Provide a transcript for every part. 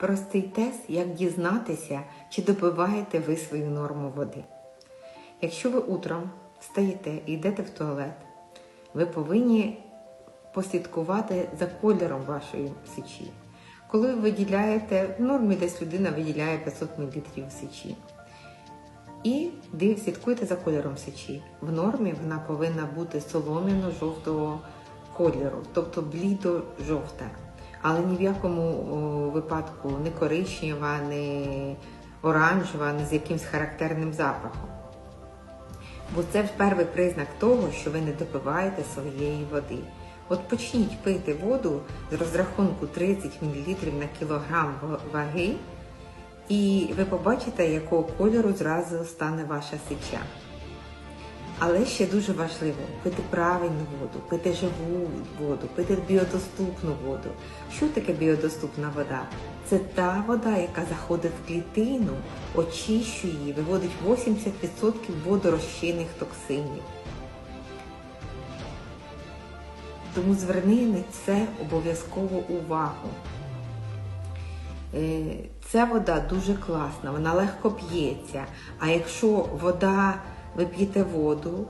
Простий тест, як дізнатися, чи допиваєте ви свою норму води. Якщо ви утром встаєте і йдете в туалет, ви повинні послідкувати за кольором вашої сечі. Коли ви виділяєте, в нормі десь людина виділяє 500 мл сечі. І слідкуйте за кольором сечі. В нормі вона повинна бути солом'яно-жовтого кольору, тобто блідо-жовта. Але ні в якому випадку не коричнева, не оранжева, не з якимсь характерним запахом. Бо це перший признак того, що ви не допиваєте своєї води. От почніть пити воду з розрахунку 30 мл на кілограм ваги, і ви побачите, якого кольору зразу стане ваша сеча. Але ще дуже важливо пити правильну воду, пити живу воду, пити біодоступну воду. Що таке біодоступна вода? Це та вода, яка заходить в клітину, очищує її, виводить 80% водорозчинних токсинів. Тому зверни на це обов'язково увагу. Е, Ця вода дуже класна, вона легко п'ється. А якщо вода, ви п'єте воду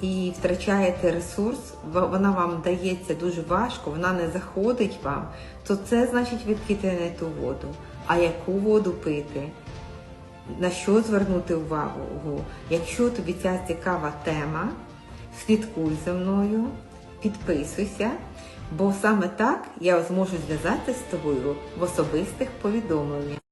і втрачаєте ресурс, вона вам дається дуже важко, вона не заходить вам, то це значить ви п'єте не ту воду. А яку воду пити? На що звернути увагу? Якщо тобі ця цікава тема, слідкуй за мною, підписуйся, бо саме так я зможу зв'язатися з тобою в особистих повідомленнях.